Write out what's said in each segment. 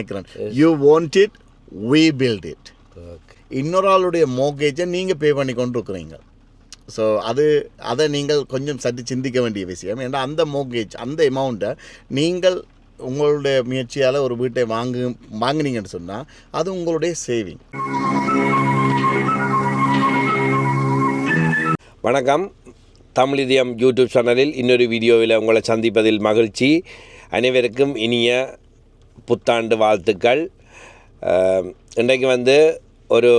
நினைக்கிறேன். You want it we build it. Okay இன்னொரு ஆளுடைய மோகேஜை நீங்கள் பே பண்ணி கொண்டு இருக்கிறீங்க ஸோ அது அதை நீங்கள் கொஞ்சம் சற்று சிந்திக்க வேண்டிய விஷயம். ஏன்னா அந்த மோகேஜ் அந்த அமௌண்ட்டை நீங்கள் உங்களுடைய முயற்சியால் ஒரு வீட்டை வாங்கு வாங்குனீங்கன்னு சொன்னால் அது உங்களுடைய சேவிங் வணக்கம். தமிழ் இதயம் யூடியூப் சேனலில் இன்னொரு வீடியோவில் உங்களை சந்திப்பதில் மகிழ்ச்சி. அனைவருக்கும் இனிய புத்தாண்டு வாழ்த்துக்கள். இன்றைக்கு வந்து ஒரு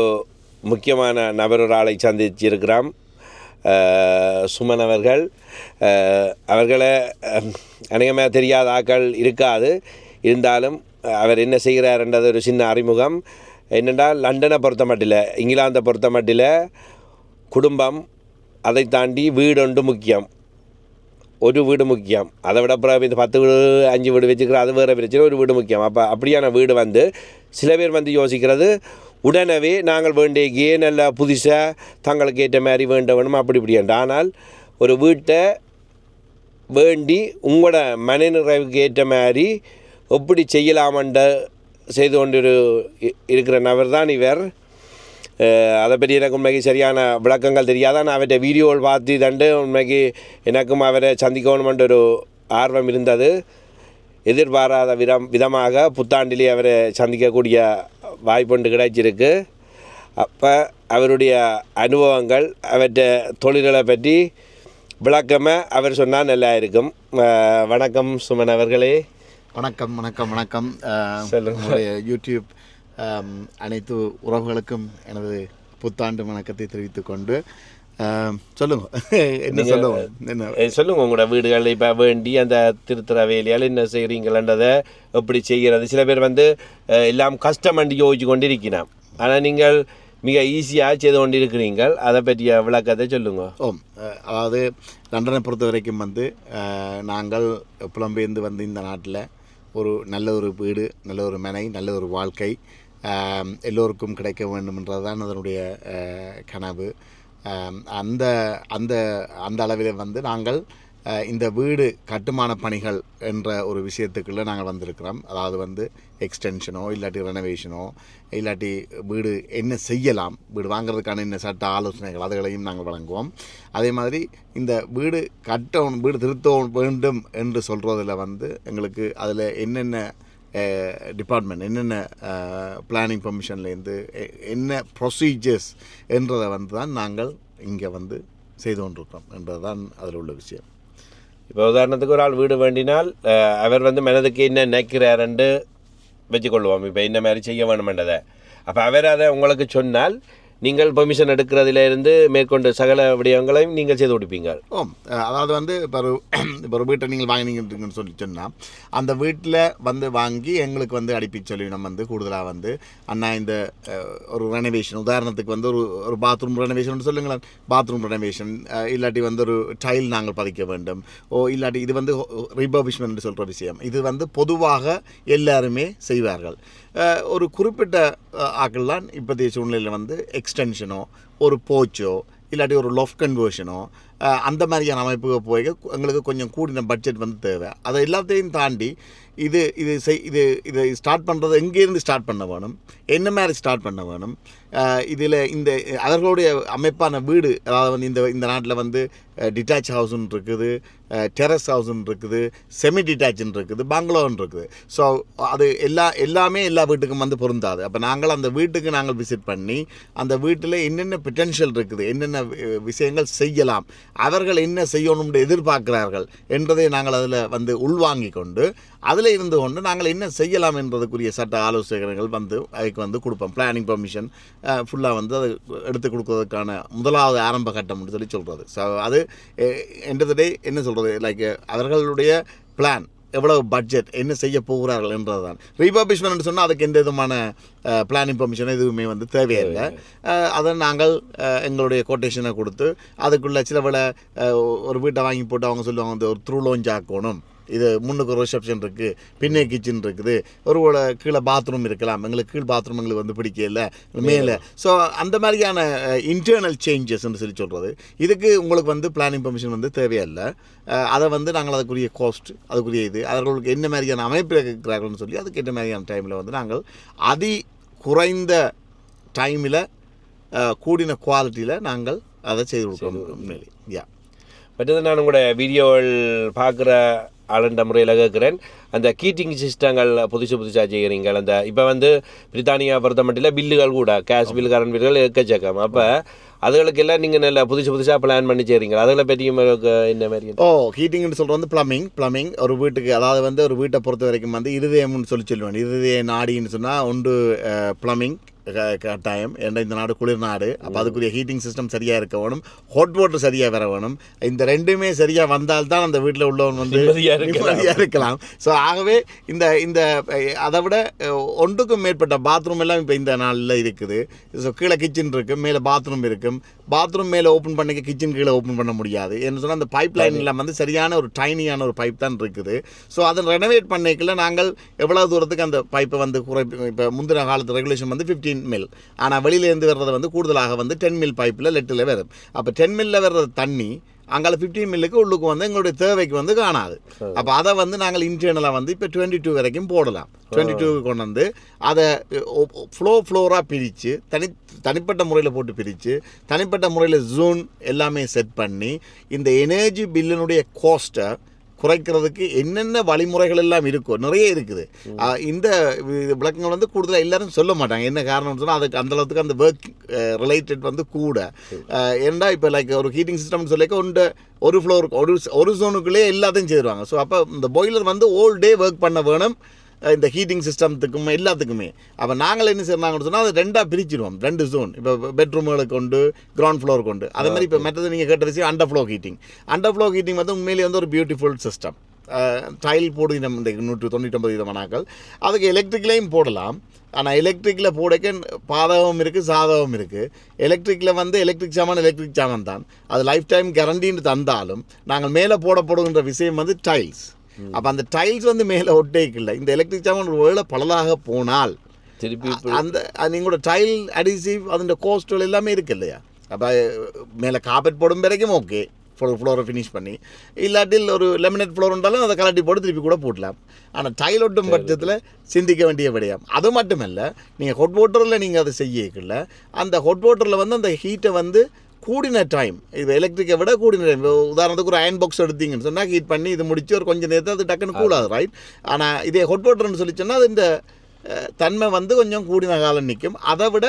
முக்கியமான நபர் ஒரு ஆளை சந்திச்சிருக்கிறோம். சுமன் அவர்கள். அவர்களை அநேகமாக தெரியாத ஆக்கள் இருக்காது. இருந்தாலும் அவர் என்ன செய்கிறார்ன்றது ஒரு சின்ன அறிமுகம். என்னென்றால் லண்டனை பொறுத்த மட்டில் இங்கிலாந்தை பொறுத்த மட்டில் குடும்பம் அதை தாண்டி வீடு ஒன்று முக்கியம். ஒரு வீடு முக்கியம் அதை விட அப்புறம் இந்த பத்து வீடு அஞ்சு வீடு வச்சுக்கிற அது வேறு பிரச்சனை ஒரு வீடு முக்கியம் அப்போ அப்படியான வீடு வந்து சில பேர் வந்து யோசிக்கிறது உடனே நாங்கள் வேண்டிய நல்ல புதுசாக தங்களுக்கு ஏற்ற மாதிரி வேண்ட வேணும் அப்படி இப்படியாண்டு ஆனால் ஒரு வீட்டை வேண்டி உங்களோட மனநிறைவுக்கு ஏற்ற மாதிரி எப்படி செய்யலாமன்ற செய்து கொண்டு இருக்கிற நபர் தான் இவர் அதை பற்றி எனக்கு உண்மைக்கு சரியான விளக்கங்கள் தெரியாத? நான் அவர்கிட்ட வீடியோவில் பார்த்து தண்டு உண்மைக்கு எனக்கும் அவரை சந்திக்கணுமென்ற ஒரு ஆர்வம் இருந்தது. எதிர்பாராத விதம் விதமாக புத்தாண்டிலே அவரை சந்திக்கக்கூடிய வாய்ப்புண்டு கிடைச்சிருக்கு. அப்போ அவருடைய அனுபவங்கள் அவற்றை தொழில்களை பற்றி விளக்கமாக அவர் சொன்னால் நல்லா இருக்கும். வணக்கம் சுமன் அவர்களே. வணக்கம் வணக்கம் வணக்கம். சொல்லுங்க. யூடியூப் அனைத்து உறவுகளுக்கும் எனது புத்தாண்டு வணக்கத்தை தெரிவித்துக் கொண்டு சொல்லுங்க. என்ன சொல்லுவோம் என்ன? சொல்லுங்க உங்களோட வீடுகள் இப்போ வேண்டி அந்த திருத்துற வேலையால் என்ன செய்கிறீங்களன்றதை எப்படி செய்கிறது? சில பேர் வந்து எல்லாம் கஷ்டம் அண்டி யோசிச்சு கொண்டு இருக்கிறான் ஆனால் நீங்கள் மிக ஈஸியாக செய்து கொண்டு இருக்கிறீங்கள் அதை பற்றிய விளக்கத்தை சொல்லுங்க. ஓம் அதாவது லண்டனை பொறுத்த வரைக்கும் வந்து நாங்கள் புலம்பெயர்ந்து வந்து இந்த நாட்டில் ஒரு நல்ல ஒரு வீடு நல்ல ஒரு மனை நல்ல ஒரு வாழ்க்கை எல்லோருக்கும் கிடைக்க வேண்டுமென்றது தான் அதனுடைய கனவு. அந்த அந்த அந்த அளவில் வந்து நாங்கள் இந்த வீடு கட்டுமான பணிகள் என்ற ஒரு விஷயத்துக்குள்ளே நாங்கள் வந்திருக்கிறோம். அதாவது வந்து எக்ஸ்டென்ஷனோ இல்லாட்டி ரெனோவேஷனோ இல்லாட்டி வீடு என்ன செய்யலாம் வீடு வாங்குறதுக்கான என்ன சட்ட ஆலோசனைகள் அதுகளையும் நாங்கள் வழங்குவோம். அதே மாதிரி இந்த வீடு கட்டணும் வீடு திருத்த வேண்டும் என்று சொல்கிறதில் வந்து எங்களுக்கு அதில் என்னென்ன டிபார்ட்மெண்ட் என்னென்ன பிளானிங் பர்மிஷன்லேருந்து என்ன ப்ரொசீஜர்ஸ் என்றதை வந்து தான் நாங்கள் இங்கே வந்து செய்து கொண்டிருக்கிறோம் என்பது தான் அதில் உள்ள விஷயம். இப்போ உதாரணத்துக்கு ஒரு ஆள் வீடு வேண்டினால் அவர் வந்து மனதுக்கு என்ன நினைக்கிறாருன்னு வச்சுக்கொள்வோம். இப்போ இந்த மாதிரி செய்ய வேணுமென்றதை. அப்போ அவர் அதை உங்களுக்கு சொன்னால் நீங்கள் பெர்மிஷன் எடுக்கிறதிலிருந்து மேற்கொண்டு சகல விடயங்களையும் நீங்கள் செய்து கொடுப்பீங்க ஓ அதாவது வந்து இப்போ ஒரு இப்போ ஒரு வீட்டை நீங்கள் வாங்கினீங்கன்னு சொல்லி சொன்னால் அந்த வீட்டில் வந்து வாங்கி எங்களுக்கு வந்து அடிப்பி சொல்லி நம்ம வந்து கூடுதலாக வந்து அண்ணா இந்த ஒரு ரெனோவேஷன் உதாரணத்துக்கு வந்து ஒரு ஒரு பாத்ரூம் ரெனோவேஷன் சொல்லுங்களேன். பாத்ரூம் ரெனோவேஷன் இல்லாட்டி வந்து ஒரு டைல் நாங்கள் பதிக்க வேண்டும். ஓ இல்லாட்டி இது வந்து ரிபர்பிஷ்மெண்ட் சொல்கிற விஷயம். இது வந்து பொதுவாக எல்லாருமே செய்வார்கள். ஒரு குறிப்பிட்ட அஹ், ஆட்கள்லாம் இப்போதைய சூழ்நிலையில் வந்து எக்ஸ் எக்ஸ்டென்ஷனோ ஒரு போச்சோ இல்லாட்டி ஒரு லொஃப் கன்வர்ஷனோ அந்த மாதிரியான அமைப்புக்கு போய் எங்களுக்கு கொஞ்சம் கூடின பட்ஜெட் வந்து தேவை. அதை எல்லாத்தையும் தாண்டி இது இது செய் இது இதை ஸ்டார்ட் பண்ணுறது எங்கேருந்து ஸ்டார்ட் பண்ண வேணும்? என்ன மாதிரி ஸ்டார்ட் பண்ண வேணும்? இதில் இந்த அவர்களுடைய அமைப்பான வீடு அதாவது வந்து இந்த இந்த நாட்டில் வந்து டிட்டாச் ஹவுஸ்னு இருக்குது டெரஸ் ஹவுஸ்னு இருக்குது செமி டிட்டாச்னு இருக்குது பங்களோன்னு இருக்குது. ஸோ அது எல்லா எல்லாமே எல்லா வீட்டுக்கும் வந்து பொருந்தாது. அப்போ நாங்கள் அந்த வீட்டுக்கு நாங்கள் விசிட் பண்ணி அந்த வீட்டில் என்னென்ன பொட்டென்ஷியல் இருக்குது என்னென்ன வி- விஷயங்கள் செய்யலாம் அவர்கள் என்ன செய்யணும்னு எதிர்பார்க்கிறார்கள் என்றதை நாங்கள் அதில் வந்து உள்வாங்கி கொண்டு அதில் இருந்து கொண்டு நாங்கள் என்ன செய்யலாம் என்பதற்குரிய சட்ட ஆலோசனைகள் வந்து அதுக்கு வந்து கொடுப்போம். பிளானிங் பர்மிஷன் ஃபுல்லாக வந்து அது எடுத்து கொடுக்கறதுக்கான முதலாவது ஆரம்ப கட்டம்னு சொல்லி சொல்கிறது ஸோ அது டே என்ன சொல்கிறது லைக் அவர்களுடைய பிளான் எவ்வளவு பட்ஜெட் என்ன செய்ய போகிறார்கள் என்றது தான் ரீபபிஷ்மெண்ட் சொன்னால் அதுக்கு எந்த விதமான பிளானிங் பர்மிஷன் எதுவுமே வந்து தேவையில்லை. அதை நாங்கள் எங்களுடைய கொட்டேஷனை கொடுத்து அதுக்குள்ள சில அஹ், ஒரு வீட்டை வாங்கி போட்டு அவங்க சொல்லுவாங்க வந்து ஒரு த்ரூ லோஞ்ச் ஆக்கணும் இது முன்னுக்கு ஒரு ரிசப்ஷன் இருக்குது பின்னே கிச்சன் இருக்குது. ஒரு கீழே பாத்ரூம் இருக்கலாம். எங்களுக்கு கீழ் பாத்ரூம் எங்களுக்கு வந்து பிடிக்கல மேலே. ஸோ அந்த மாதிரியான இன்டர்னல் சேஞ்சஸ்ன்னு சொல்லி சொல்கிறது இதுக்கு உங்களுக்கு வந்து பிளானிங் பெர்மிஷன் வந்து தேவையில்லை. அதை வந்து நாங்கள் அதுக்குரிய காஸ்ட் அதுக்குரிய இது அவர்களுக்கு என்ன மாதிரியான அமைப்பு இருக்கிறார்கள்னு சொல்லி அதுக்கு என்ன மாதிரியான டைமில் வந்து நாங்கள் அதி குறைந்த டைமில் கூடின குவாலிட்டியில் நாங்கள் அதை செய்து கொடுக்குறோம் உண்மையிலே யா மற்றது நான் உங்களோட வீடியோவில் பார்க்குற ஆளுண்ட முறையில் கேட்குறேன். அந்த கீட்டிங் சிஸ்டங்கள் புதுசு புதுசாக செய்கிறீங்க அந்த இப்போ வந்து பிரித்தானியா பொறுத்த மட்டும் பில்லுகள் கூட கேஷ் பில் கரண்ட் பில்லுகள் எக்கச்சக்கம் அப்போ அதுகளுக்கு எல்லாம் நீங்கள் நல்ல புதுசு புதுசாக பிளான் பண்ணி செய்கிறீங்க. அதுகளை பற்றியும் என்ன மாதிரி ஓ ஹீட்டிங்னு சொல்கிறது வந்து ப்ளம்பிங் ப்ளம்பிங் ஒரு வீட்டுக்கு அதாவது வந்து ஒரு வீட்டை பொறுத்த வரைக்கும் வந்து இருதயம்னு சொல்லி சொல்லுவேன் இருதய நாடின்னு சொன்னால் ஒன்று ப்ளம்பிங் கட்டாயம் ஏன்னா இந்த நாடு குளிர் நாடு. அப்போ அதுக்குரிய ஹீட்டிங் சிஸ்டம் சரியாக இருக்க வேணும். ஹாட் வாட்டர் சரியாக வர வேணும். இந்த ரெண்டுமே சரியாக வந்தால்தான் அந்த வீட்டில் உள்ளவன் வந்து நிம்மதியா இருக்கலாம். நிம்மதியாக இருக்கலாம். ஸோ ஆகவே இந்த இந்த அதை விட ஒன்றுக்கும் மேற்பட்ட பாத்ரூம் எல்லாம் இப்போ இந்த நாளில் இருக்குது. ஸோ கீழே கிச்சன் இருக்குது மேலே பாத்ரூம் இருக்கும். பாத்ரூம் மேலே ஓப்பன் பண்ணிக்க கிச்சன் கீழே ஓப்பன் பண்ண முடியாது. என்ன சொன்னால் அந்த பைப் லைன் எல்லாம் வந்து சரியான ஒரு டைனியான ஒரு பைப் தான் இருக்குது. ஸோ அதை ரெனோவேட் பண்ணிக்கல நாங்கள் எவ்வளோ தூரத்துக்கு அந்த பைப்பை வந்து குறை இப்போ முந்தின காலத்து ரெகுலேஷன் வந்து ஃபிஃப்டீன் மில் ஆனால் வெளியிலேருந்து வர்றது வந்து கூடுதலாக வந்து டென் மில் பைப்பில் லெட்டில் வரும். அப்போ டென் மில்லில் வர்றது தண்ணி அங்கால ஃபிஃப்டீன் மில்லுக்கு உள்ளுக்கு வந்து எங்களுடைய தேவைக்கு வந்து காணாது. அப்போ அதை வந்து நாங்கள் இன்டர்னலாக வந்து இப்போ டுவெண்ட்டி டூ வரைக்கும் போடலாம். டுவெண்ட்டி டூக்கு கொண்டு வந்து அதை ஃப்ளோ ஃப்ளோராக பிரித்து தனி தனிப்பட்ட முறையில் போட்டு பிரித்து தனிப்பட்ட முறையில் ஜூன் எல்லாமே செட் பண்ணி இந்த எனர்ஜி பில்லினுடைய காஸ்ட்டை குறைக்கிறதுக்கு என்னென்ன வழிமுறைகள் எல்லாம் இருக்கோ நிறைய இருக்குது. இந்த விளக்கங்கள் வந்து கூடுதலாக எல்லாரும் சொல்ல மாட்டாங்க. என்ன காரணம்னு சொன்னால் அதுக்கு அந்த அளவுக்கு அந்த ஒர்க் ரிலேட்டட் வந்து கூட. ஏன்டா இப்போ லைக் ஒரு ஹீட்டிங் சிஸ்டம்னு சொல்லிக்க உண்டு ஒரு ஃப்ளோருக்கு ஒரு ஒரு ஜோனுக்குள்ளேயே எல்லாத்தையும் செய்வாங்க ஸோ அப்போ இந்த பாய்லர் வந்து ஓல் டே ஒர்க் பண்ண வேணும். இந்த ஹீட்டிங் சிஸ்டத்துக்கும் எல்லாத்துக்குமே. அப்போ நாங்கள் என்ன செய்யறாங்கன்னு சொன்னால் அதை ரெண்டாக பிரிச்சிடுவோம். ரெண்டு ஜோன் இப்போ பெட்ரூம்களுக்கு உண்டு கிரவுண்ட் ஃப்ளோர் கொண்டு. அதே மாதிரி இப்போ மற்றது நீங்கள் கேட்ட விஷயம் under floor heating under floor heating வந்து உண்மையிலேயே வந்து ஒரு பியூட்டிஃபுல் சிஸ்டம் டைல் நம்ம இந்த நூற்று தொண்ணூற்றொம்பது விதமானாக்கள். அதுக்கு எலக்ட்ரிக்லேயும் போடலாம். ஆனால் எலக்ட்ரிக்கில் போடக்க பாதகம் இருக்குது சாதகம் இருக்குது எலக்ட்ரிக்கில் வந்து எலக்ட்ரிக் சாமான் எலக்ட்ரிக் சாமான் தான். அது லைஃப் டைம் கேரண்டின்னு தந்தாலும் நாங்கள் மேலே போடப்படுகின்ற விஷயம் வந்து டைல்ஸ் அப்போ அந்த டைல்ஸ் வந்து மேலே ஒட்டேக்கில்லை இந்த எலக்ட்ரிக் சாமான் ஒரு வேளை பழதாக போனால் திருப்பி அந்த நீங்களோட டைல் அடிசிவ் அதோட கோஸ்டல் எல்லாமே இருக்கு இல்லையா? அப்போ மேலே காப்பெட் போடும் வரைக்கும் ஓகே ஃப்ளோர் ஃப்ளோரை ஃபினிஷ் பண்ணி. இல்லாட்டில் ஒரு லெமினேட் ஃப்ளோர் இருந்தாலும் அதை கலட்டி போட்டு திருப்பி கூட போடலாம். ஆனால் டைல் ஒட்டும் பட்சத்தில் சிந்திக்க வேண்டிய விடயம். அது மட்டுமல்ல நீங்கள் ஹொட் வாட்டரில் நீங்கள் அதை செய்யல அந்த ஹொட் வாட்டரில் வந்து அந்த ஹீட்டை வந்து கூடின டைம் இது எலக்ட்ரிக்கை விட கூடின டைம் உதாரணத்துக்கு ஒரு அயன் பாக்ஸ் எடுத்தீங்கன்னு சொன்னால் ஹீட் பண்ணி இது முடிச்சு ஒரு கொஞ்சம் நேரத்தில் அது டக்குன்னு கூடாது ரைட் ஆனால் இதே ஹொட் வாட்டர்னு சொல்லி சொன்னால் அது இந்த தன்மை வந்து கொஞ்சம் கூடின காலம் நிற்கும் அதை விட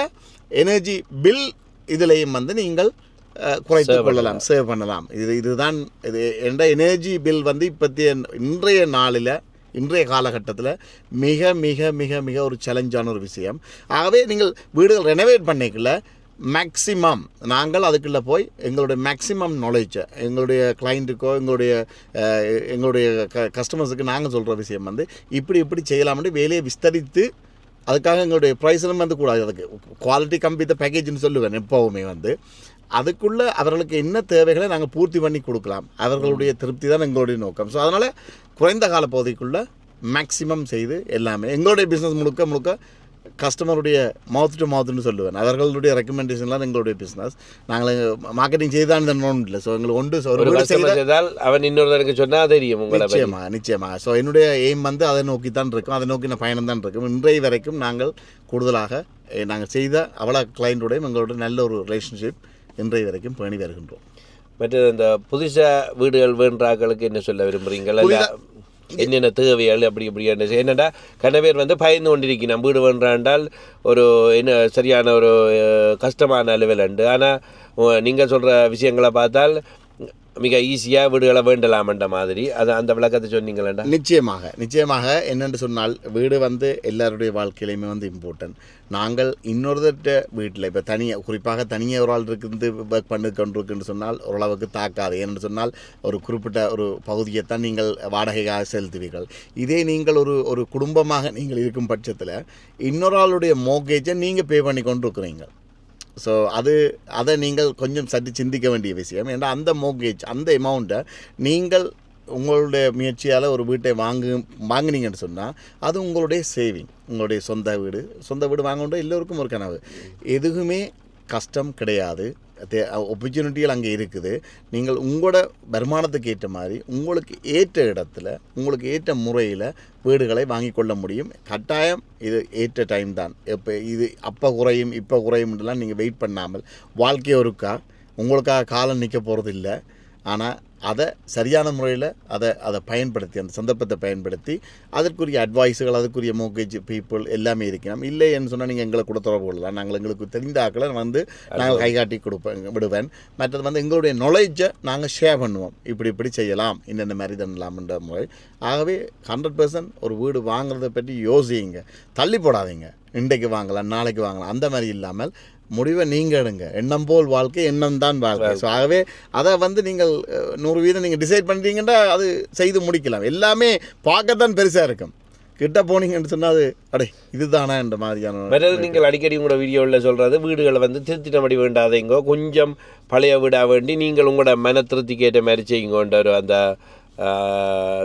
எனர்ஜி பில் இதுலேயும் வந்து நீங்கள் Save கொள்ளலாம் சேவ் பண்ணலாம். இது இதுதான் இது என்ற எனர்ஜி பில் வந்து இப்பத்திய இன்றைய நாளில் இன்றைய காலகட்டத்தில் மிக மிக மிக மிக ஒரு சேலஞ்சான ஒரு விஷயம். ஆகவே நீங்கள் வீடுகள் ரெனோவேட் பண்ணிக்கல மேக்ஸிமம் நாங்கள் அதுக்குள்ளே போய் எங்களுடைய மேக்ஸிமம் நாலேஜை எங்களுடைய கிளைண்ட்டுக்கோ எங்களுடைய எங்களுடைய க கஸ்டமர்ஸுக்கு நாங்கள் சொல்கிற விஷயம் வந்து இப்படி இப்படி செய்யலாம்னு வேலையை விஸ்தரித்து அதுக்காக எங்களுடைய ப்ரைஸிலும் வந்து கூடாது. அதுக்கு குவாலிட்டி கம்பி த பேக்கேஜ்னு சொல்லுவேன் எப்போவுமே வந்து. அதுக்குள்ளே அவர்களுக்கு என்ன தேவைகளை நாங்கள் பூர்த்தி பண்ணி கொடுக்கலாம். அவர்களுடைய திருப்தி தான் எங்களுடைய நோக்கம். ஸோ அதனால் குறைந்த கால பகுதிக்குள்ளே மேக்ஸிமம் செய்து எல்லாமே எங்களுடைய பிஸ்னஸ் முழுக்க முழுக்க கஸ்டமருடைய மவுத் டு மவுத்னு சொல்லுவேன். அவர்களுடைய ரெக்கமெண்டேஷன்லாம் எங்களுடைய பிஸ்னஸ் நாங்கள் மார்க்கெட்டிங் செய்து தான் இந்த இல்லை. ஸோ எங்களுக்கு ஒன்று ஒரு செய்தால் அவன் இன்னொருத்தருக்கு சொன்னா தெரியும் உங்களை பற்றி. நிச்சயமா நிச்சயமா. ஸோ என்னுடைய எய்ம் வந்து அதை நோக்கி தான் இருக்கும். அதை நோக்கின பயணம் தான் இருக்கும். இன்றைய வரைக்கும் நாங்கள் கூடுதலாக நாங்கள் செய்த அவ்வளோ கிளைண்ட்டுடையும் எங்களோட நல்ல ஒரு ரிலேஷன்ஷிப் இன்றைய வரைக்கும் பேணி வருகின்றோம். மற்றது இந்த புதுசா வீடுகள் வேண்டாக்களுக்கு என்ன சொல்ல புதிதா- என்னென்ன தேவைகள் அப்படி இப்படி என்ன என்னடா கன பேர் வந்து பயந்து கொண்டிருக்கணும் வீடு வேண்டாண்டால் ஒரு என்ன சரியான ஒரு கஷ்டமான லெவல் உண்டு. ஆனால் நீங்கள் சொல்கிற விஷயங்களை பார்த்தால் மிக ஈஸியாக வீடுகளை வேண்டலாமன்ற மாதிரி. அது அந்த விளக்கத்தை சொன்னீங்களா நிச்சயமாக. நிச்சயமாக என்னென்று சொன்னால் வீடு வந்து எல்லாருடைய வாழ்க்கையிலையுமே வந்து இம்பார்ட்டன்ட் நாங்கள் இன்னொருத்தட்ட வீட்டில் இப்போ தனியாக குறிப்பாக தனியாக ஒரு ஆள் இருக்குது ஒர்க் பண்ணி கொண்டிருக்குன்னு சொன்னால் ஓரளவுக்கு தாக்காது. ஏன்னு சொன்னால் ஒரு குறிப்பிட்ட ஒரு பகுதியை தான் நீங்கள் வாடகையாக செலுத்துவீர்கள். இதே நீங்கள் ஒரு ஒரு குடும்பமாக நீங்கள் இருக்கும் பட்சத்தில் இன்னொரு ஆளுடைய மோகேஜை நீங்கள் பே பண்ணி கொண்டிருக்கிறீங்க ஸோ அது அதை நீங்கள் கொஞ்சம் சற்று சிந்திக்க வேண்டிய விஷயம். ஏன்னா அந்த மோகேஜ் அந்த அமௌண்ட்டை நீங்கள் உங்களுடைய முயற்சியால் ஒரு வீட்டை வாங்கு வாங்கினீங்கன்னு சொன்னால் அது உங்களுடைய சேவிங் உங்களுடைய சொந்த வீடு. சொந்த வீடு வாங்கணுன்ற எல்லோருக்கும் ஒரு கனவு. எதுவுமே கஷ்டம் கிடையாது. ஆப்பர்ச்சுனிட்டிகள் அங்கே இருக்குது. நீங்கள் உங்களோட வருமானத்துக்கு ஏற்ற மாதிரி உங்களுக்கு ஏற்ற இடத்துல உங்களுக்கு ஏற்ற முறையில் வீடுகளை வாங்கி கொள்ள முடியும். கட்டாயம் இது ஏற்ற டைம் தான். இப்போ இது அப்போ குறையும் இப்போ குறையும்லாம் நீங்கள் வெயிட் பண்ணாமல் வாழ்க்கை ஒருக்கா உங்களுக்காக காலம் நிற்க போகிறது இல்லை ஆனால் அதை சரியான முறையில் அதை அதை பயன்படுத்தி அந்த சந்தர்ப்பத்தை பயன்படுத்தி அதற்குரிய அட்வைஸுகள் அதற்குரிய மோகேஜ் பீப்புள் எல்லாமே இருக்கணும் இல்லைன்னு சொன்னால் நீங்கள் எங்களை கூட தொடர்பு கொள்ளலாம். நாங்கள் எங்களுக்கு தெரிந்த ஆக்களை வந்து நாங்கள் கைகாட்டி கொடுப்பேன் விடுவேன். மற்றது வந்து எங்களுடைய நாலேஜை நாங்கள் ஷேர் பண்ணுவோம். இப்படி இப்படி செய்யலாம். இன்னென்ன மாதிரி பண்ணலாம்ன்ற முறை. ஆகவே ஹண்ட்ரட் பர்சன்ட் ஒரு வீடு வாங்குறத பற்றி யோசிங்க. தள்ளி போடாதீங்க. இன்றைக்கு வாங்கலாம் நாளைக்கு வாங்கலாம். அந்த மாதிரி இல்லாமல் முடிவை நீங்கள் எடுங்க. எண்ணம் போல் வாழ்க்கை எண்ணம் தான் வாழ்க்கை. ஸோ ஆகவே அதை வந்து நீங்கள் நூறு வீதம் நீங்கள் டிசைட் பண்ணிட்டீங்கன்னா அது செய்து முடிக்கலாம். எல்லாமே பார்க்கத்தான் பெருசாக இருக்கும். கிட்ட போனீங்கன்னு சொன்னால் அது அடே இதுதானா என்ற மாதிரியான வேறது நீங்கள் அடிக்கடி உங்களோட வீடியோவில் சொல்கிறது வீடுகளை வந்து திருத்தினபடி வேண்டாதீங்க கொஞ்சம் பழைய வீடாக வேண்டி நீங்கள் உங்களோட மன திருப்திக்கு ஏற்ற மாதிரி செய்யுங்கன்ற அந்த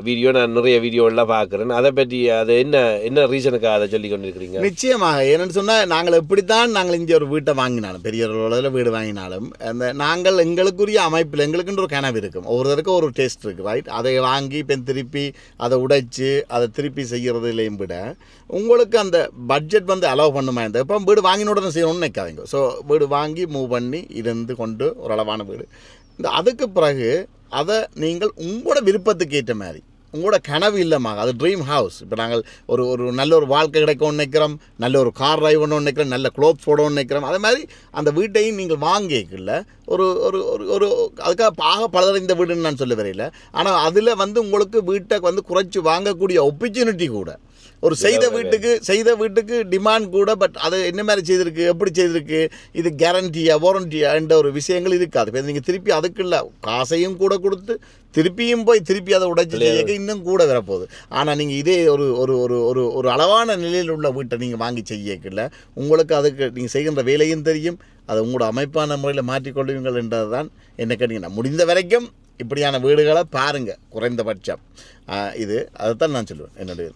வீடியோ நான் நிறைய வீடியோலாம் பார்க்குறேன் அதை பற்றி அது என்ன என்ன ரீசனுக்காக அதை சொல்லி கொண்டிருக்கிறீங்க நிச்சயமாக என்னென்னு சொன்னால் நாங்கள் எப்படித்தான் நாங்கள் இங்கே ஒரு வீட்டை வாங்கினாலும் பெரிய அளவில் வீடு வாங்கினாலும் அந்த நாங்கள் எங்களுக்குரிய அமைப்பில் எங்களுக்குன்ற ஒரு கனவு இருக்கும் ஒவ்வொருத்தருக்கும் ஒரு டேஸ்ட் இருக்குது ரைட் அதை வாங்கி இப்போ திருப்பி அதை உடைச்சு அதை திருப்பி செய்கிறதுலையும் விட உங்களுக்கு அந்த பட்ஜெட் வந்து அலோவ் பண்ணுமா இந்த இப்போ வீடு வாங்கின உடனே செய்யணும்னு நினைக்காதீங்க ஸோ வீடு வாங்கி மூவ் பண்ணி இருந்து கொண்டு ஒரு அளவான வீடு இந்த அதுக்கு பிறகு அதை நீங்கள் உங்களோட விருப்பத்துக்கு ஏற்ற மாதிரி உங்களோட கனவு இல்லமாக அது ட்ரீம் ஹவுஸ் இப்போ நாங்கள் ஒரு ஒரு நல்ல ஒரு வாழ்க்கை கிடைக்கும்னு நினைக்கிறோம் நல்ல ஒரு கார் டிரைவ் ஒன்று நினைக்கிறோம் நல்ல க்ளோத்ஸ் போடணும்னு நினைக்கிறோம். அதே மாதிரி அந்த வீட்டையும் நீங்கள் வாங்கிக்கல ஒரு ஒரு ஒரு ஒரு அதுக்காக பாக பலதடைந்த வீடுன்னு நான் சொல்ல வரையில. ஆனால் அதில் வந்து உங்களுக்கு வீட்டை வந்து குறைச்சி வாங்கக்கூடிய ஆப்பர்ச்சுனிட்டி கூட. ஒரு செய்த வீட்டுக்கு செய்த வீட்டுக்கு டிமாண்ட் கூட பட் அது என்ன மாதிரி செய்திருக்கு எப்படி செய்திருக்கு இது கேரண்டியா வாரண்டியா என்ற ஒரு விஷயங்கள் இருக்காது. நீங்கள் திருப்பி அதுக்குள்ள காசையும் கூட கொடுத்து திருப்பியும் போய் திருப்பி அதை உடைச்சி செய்ய இன்னும் கூட வரப்போகுது. ஆனால் நீங்கள் இதே ஒரு ஒரு ஒரு ஒரு ஒரு அளவான நிலையில் உள்ள வீட்டை நீங்கள் வாங்கி செய்யக்கில்ல உங்களுக்கு அதுக்கு நீங்கள் செய்கின்ற வேலையும் தெரியும். அதை உங்களோட அமைப்பான முறையில் மாற்றிக்கொள்வீங்கள் என்றது தான் என்ன கேட்டீங்கன்னா முடிந்த வரைக்கும் இப்படியான வீடுகளை பாருங்கள் குறைந்தபட்சம். இது அதைத்தான் நான் சொல்லுவேன் என்னுடைய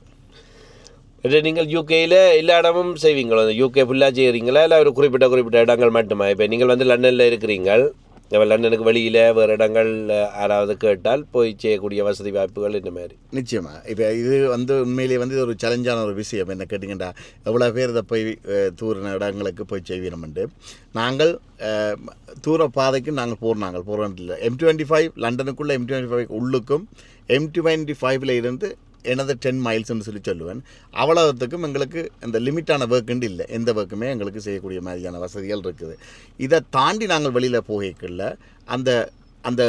நீங்கள் யூகேயில் எல்லா இடமும் செய்வீங்களோ? யூகே ஃபுல்லாக செய்கிறீங்களா இல்லை ஒரு குறிப்பிட்ட குறிப்பிட்ட இடங்கள் மட்டுமா? இப்போ நீங்கள் வந்து லண்டனில் இருக்கிறீங்கள். இப்போ லண்டனுக்கு வெளியில் வேறு இடங்கள் யாராவது கேட்டால் போய் செய்யக்கூடிய வசதி வாய்ப்புகள் இந்த மாதிரி? நிச்சயமாக இப்போ இது வந்து உண்மையிலேயே வந்து இது ஒரு சேலஞ்சான ஒரு விஷயம். என்ன கேட்டிங்கன்னா எவ்வளோ பேர் இதை போய் தூரின இடங்களுக்கு போய் செய்வினோம்ண்டு. நாங்கள் தூர பாதைக்கு நாங்கள் போகிறோம் நாங்கள் போகிறோம் இல்லை எம் டுவெண்ட்டி ஃபைவ் லண்டனுக்குள்ளே எம் டுவெண்ட்டி ஃபைவ் உள்ளுக்கும் எம் டுவெண்ட்டி ஃபைவ்ல இருந்து எனது டென் மைல்ஸ்னு சொல்லி சொல்லுவேன். அவ்வளவுத்துக்கும் எங்களுக்கு இந்த லிமிட்டான ஒர்க்குண்டு இல்லை. எந்த ஒர்க்குமே எங்களுக்கு செய்யக்கூடிய மாதிரியான வசதிகள் இருக்குது. இதை தாண்டி நாங்கள் வெளியில் போகக்குள்ள அந்த அந்த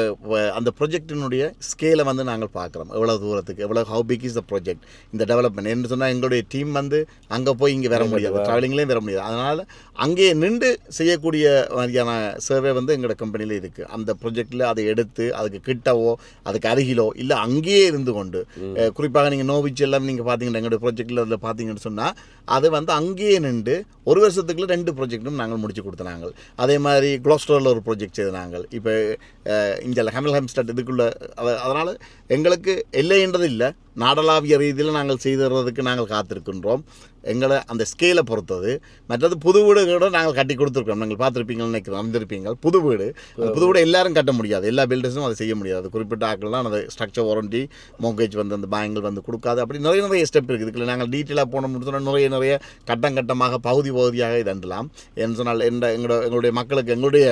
அந்த ப்ரொஜெக்டினுடைய ஸ்கேலை வந்து நாங்கள் பார்க்குறோம். எவ்வளோ தூரத்துக்கு எவ்வளோ how big is the project இந்த டெவலப்மெண்ட் என்று சொன்னால் எங்களுடைய டீம் வந்து அங்கே போய் இங்கே வர முடியாது. ட்ராவலிங்லேயும் வர முடியாது. அதனால் அங்கேயே நின்று செய்யக்கூடிய மாதிரியான சர்வே வந்து எங்களோட கம்பெனியில் இருக்குது அந்த ப்ரொஜெக்டில் அதை எடுத்து அதுக்கு கிட்டவோ அதுக்கு அருகிலோ இல்லை அங்கேயே இருந்து கொண்டு குறிப்பாக நீங்கள் நோவிச் எல்லாம் நீங்கள் பார்த்தீங்கன்னா எங்களுடைய ப்ரொஜெக்டில் அதில் பார்த்தீங்கன்னு சொன்னால் அது வந்து அங்கேயே நின்று ஒரு வருஷத்துக்குள்ள ரெண்டு ப்ரொஜெக்ட்டும் நாங்கள் முடிச்சு கொடுத்த நாங்கள் அதே மாதிரி குளோஸ்டரில் ஒரு ப்ரொஜெக்ட் செய்த நாங்கள் இப்போ இங்கே ஹெமல் ஹெம்ஸ்டட் இதுக்குள்ள அதனால் எங்களுக்கு எல்லைன்றது இல்லை. நாடளாவிய ரீதியில் நாங்கள் செய்து செய்துறதுக்கு நாங்கள் காத்திருக்கின்றோம். எங்களை அந்த ஸ்கேலை பொறுத்தது. மற்றது புது வீடு கூட நாங்கள் கட்டி கொடுத்துருக்கோம். நீங்கள் பார்த்துருப்பீங்கன்னு நினைக்கிறோம் வந்திருப்பீங்க புது வீடு. அந்த புது வீடு எல்லாரும் கட்ட முடியாது. எல்லா பில்டர்ஸும் அதை செய்ய முடியாது. குறிப்பிட்ட ஆட்கள் தான் அந்த ஸ்ட்ரக்சர் வாரண்டி மோகேஜ் வந்து அந்த பேங்கில் வந்து கொடுக்காது. அப்படி நிறைய நிறைய ஸ்டெப் இருக்குது இதுக்குள்ள நாங்கள் டீட்டெயிலாக போனோம்னு சொன்னால் நிறைய நிறைய கட்டம் கட்டமாக பகுதி பகுதியாக இதண்டலாம் என்று சொன்னால் எந்த எங்களோட எங்களுடைய மக்களுக்கு எங்களுடைய